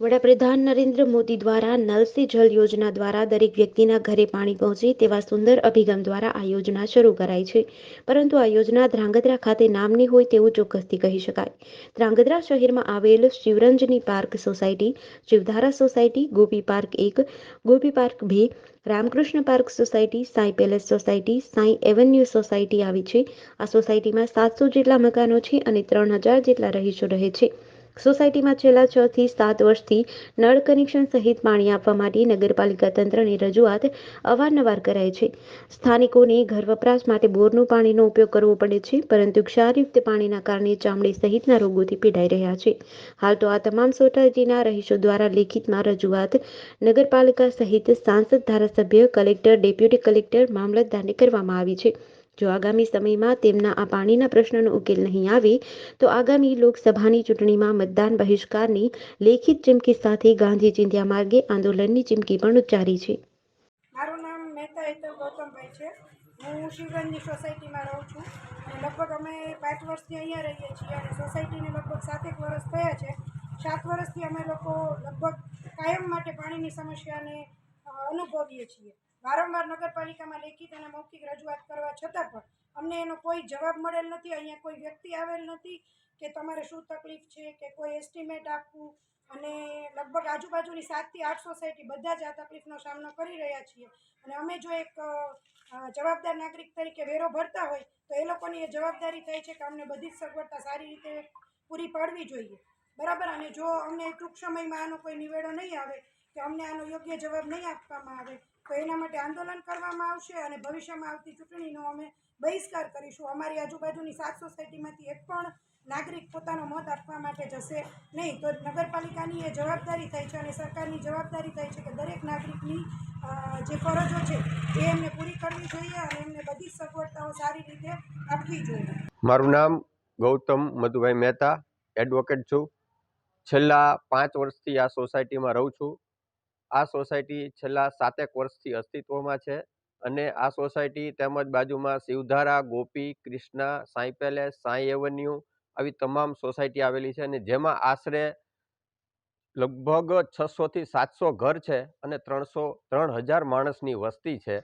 વડાપ્રધાન નરેન્દ્ર મોદી દ્વારા નલ સે જલ યોજના દ્વારા દરેક વ્યક્તિના ઘરે પાણી પહોંચે તેવા સુંદર અભિગમ દ્વારા આ યોજના શરૂ કરાઈ છે. પરંતુ આ યોજના ધ્રાંગધ્રા ખાતે નામની હોય તેવું ચોક્કસથી કહી શકાય. ધ્રાંગધ્રા શહેરમાં આવેલ Shivranjani park society, Shivdhara society, Gopi park એક, ગોપી પાર્ક બે, Ramkrishna park society, Sai palace society, Sai avenue society આવી છે. આ સોસાયટીમાં સાતસો જેટલા મકાનો છે અને ત્રણ હજાર જેટલા રહીશો રહે છે. સોસાયટીમાં છેલ્લા છ થી સાત વર્ષથી નળ કનેક્શન સહિત પાણી આપવા માટે નગરપાલિકા તંત્રની રજૂઆત અવારનવાર કરાય છે. સ્થાનિકોને ઘર વપરાશ માટે બોરનું પાણીનો ઉપયોગ કરવો પડે છે, પરંતુ ક્ષારયુક્ત પાણીના કારણે ચામડી સહિતના રોગોથી પીડાઈ રહ્યા છે. હાલ તો આ તમામ સોસાયટીના રહીશો દ્વારા લેખિતમાં રજૂઆત નગરપાલિકા સહિત સાંસદ ધારાસભ્ય, કલેક્ટર, ડેપ્યુટી કલેક્ટર, મામલતદારને કરવામાં આવી છે. જો આગામી સમયમાં તેમના આ પાણીના પ્રશ્નનો ઉકેલ નહીં આવે, તો આગામી લોકસભાની ચૂંટણીમાં મતદાન બહિષ્કારની લેખિત ચીમકી સાથે ગાંધી ચિંધ્યા માર્ગે આંદોલનની ચીમકી પણ ઉચ્ચારી છે. મારું નામ મહેતા હેતલ ગૌતમભાઈ છે. હું શિવગંજની સોસાયટીમાં રહું છું અને લગભગ અમે પાંચ વર્ષથી અહીંયા રહીએ છીએ અને સોસાયટીને લગભગ સાતેક વર્ષ થયા છે. સાત વર્ષથી અમે લોકો લગભગ કાયમ માટે પાણીની સમસ્યાને અનુભવીએ છીએ. વારંવાર નગરપાલિકામાં લેખિત અને મૌખિક રજૂઆત કરવા છતાં પણ અમને એનો કોઈ જવાબ મળેલ નથી. અહીંયા કોઈ વ્યક્તિ આવેલ નથી કે તમારે શું તકલીફ છે કે કોઈ એસ્ટિમેટ આપવું. અને લગભગ આજુબાજુની સાતથી આઠ સોસાયટી બધા જ આ તકલીફનો સામનો કરી રહ્યા છીએ. અને અમે જો એક જવાબદાર નાગરિક તરીકે વેરો ભરતા હોય તો એ લોકોની એ જવાબદારી થાય છે કે અમને બધી જ સગવડતા સારી રીતે પૂરી પાડવી જોઈએ. બરાબર? અને જો અમને ટૂંક સમયમાં આનો કોઈ નિવેડો નહીં આવે કે અમને આનો યોગ્ય જવાબ નહીં આપવામાં આવે. તો એના માટે આંદોલન કરવામાં આવશે અને ભવિષ્યમાં આવતી ચૂંટણીનો અમે બહિષ્કાર કરીશું. અમારી આજુબાજુની સાત સોસાયટીમાંથી એક પણ નાગરિક પોતાનો મત આપવા માટે જશે નહીં. તો નગરપાલિકાની એ જવાબદારી થાય છે અને સરકારની જવાબદારી થાય છે કે દરેક નાગરિકની જે ફરજો છે એ એમને પૂરી કરવી જોઈએ અને એમને બધી સગવડતાઓ સારી રીતે આપવી જોઈએ. મારું નામ ગૌતમ મધુભાઈ મહેતા, એડવોકેટ છું. છેલ્લા પાંચ વર્ષથી આ સોસાયટીમાં રહું છું. આ સોસાયટી છેલ્લા સાતેક વર્ષથી અસ્તિત્વમાં છે અને આ સોસાયટી તેમજ બાજુમાં શિવધારા, ગોપી ક્રિષ્ના સાંઈ પેલેસ, સાંઈ એવન્યુ આવી તમામ સોસાયટી આવેલી છે અને જેમાં આશરે લગભગ છસોથી સાતસો ઘર છે અને ત્રણસો ત્રણ હજાર માણસની વસ્તી છે.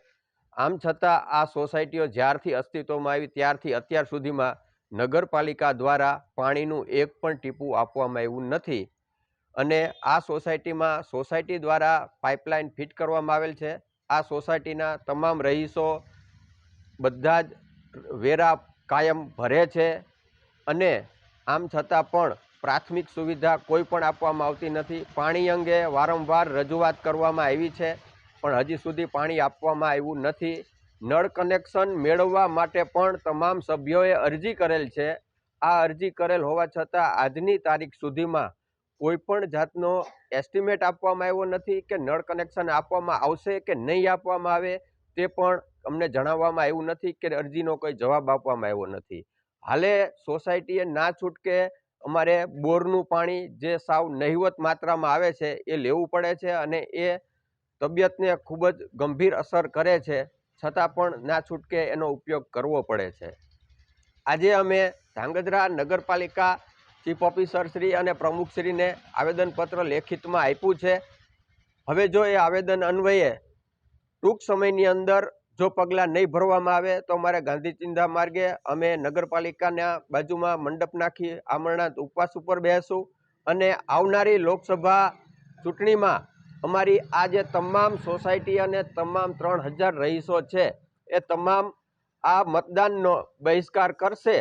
આમ છતાં આ સોસાયટીઓ જ્યારથી અસ્તિત્વમાં આવી ત્યારથી અત્યાર સુધીમાં નગરપાલિકા દ્વારા પાણીનું એક પણ ટીપું આપવામાં આવ્યું નથી. અને આ સોસાયટીમાં સોસાયટી દ્વારા પાઇપલાઇન ફિટ કરવામાં આવેલ છે. આ સોસાયટીના તમામ રહીશો બધા જ વેરા કાયમ ભરે છે અને આમ છતાં પણ પ્રાથમિક સુવિધા કોઈ પણ આપવામાં આવતી નથી. પાણી અંગે વારંવાર રજૂઆત કરવામાં આવી છે, પણ હજી સુધી પાણી આપવામાં આવ્યું નથી. નળ કનેક્શન મેળવવા માટે પણ તમામ સભ્યોએ અરજી કરેલ છે. આ અરજી કરેલ હોવા છતાં આજની તારીખ સુધીમાં કોઈ પણ જાતનો એસ્ટિમેટ આપવામાં આવ્યો નથી કે નળ કનેક્શન આપવામાં આવશે કે નહીં આપવામાં આવે તે પણ અમને જણાવવામાં આવ્યું નથી કે અરજીનો કોઈ જવાબ આપવામાં આવ્યો નથી. હાલે સોસાયટીએ ના છૂટકે અમારે બોરનું પાણી જે સાવ નહિવત માત્રામાં આવે છે એ લેવું પડે છે અને એ તબિયતને ખૂબ જ ગંભીર અસર કરે છે, છતાં પણ ના છૂટકે એનો ઉપયોગ કરવો પડે છે. આજે અમે ધાંગધ્રા નગરપાલિકા ચીફ ઓફિસર શ્રી અને પ્રમુખશ્રીને આવેદનપત્ર લેખિતમાં આપ્યું છે. હવે જો એ આવેદન અન્વયે ટૂંક સમયની અંદર જો પગલાં નહીં ભરવામાં આવે તો અમારે ગાંધી ચિંધા માર્ગે અમે નગરપાલિકાના બાજુમાં મંડપ નાખી આમરણાંત ઉપવાસ ઉપર બેસું અને આવનારી લોકસભા ચૂંટણીમાં અમારી આ જે તમામ સોસાયટી અને તમામ ત્રણ હજાર રહીશો છે, એ તમામ આ મતદાનનો બહિષ્કાર કરશે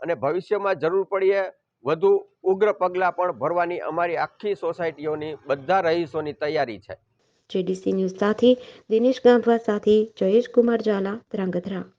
અને ભવિષ્યમાં જરૂર પડીએ વધુ ઉગ્ર પગલાં પણ ભરવાની અમારી આખી સોસાયટીઓની, બધા રહીશોની તૈયારી છે. જેડીસી ન્યૂઝ સાથે દિનેશ ગાંભવા સાથે જયેશ કુમાર ઝાલા, ધ્રાંગધ્રા.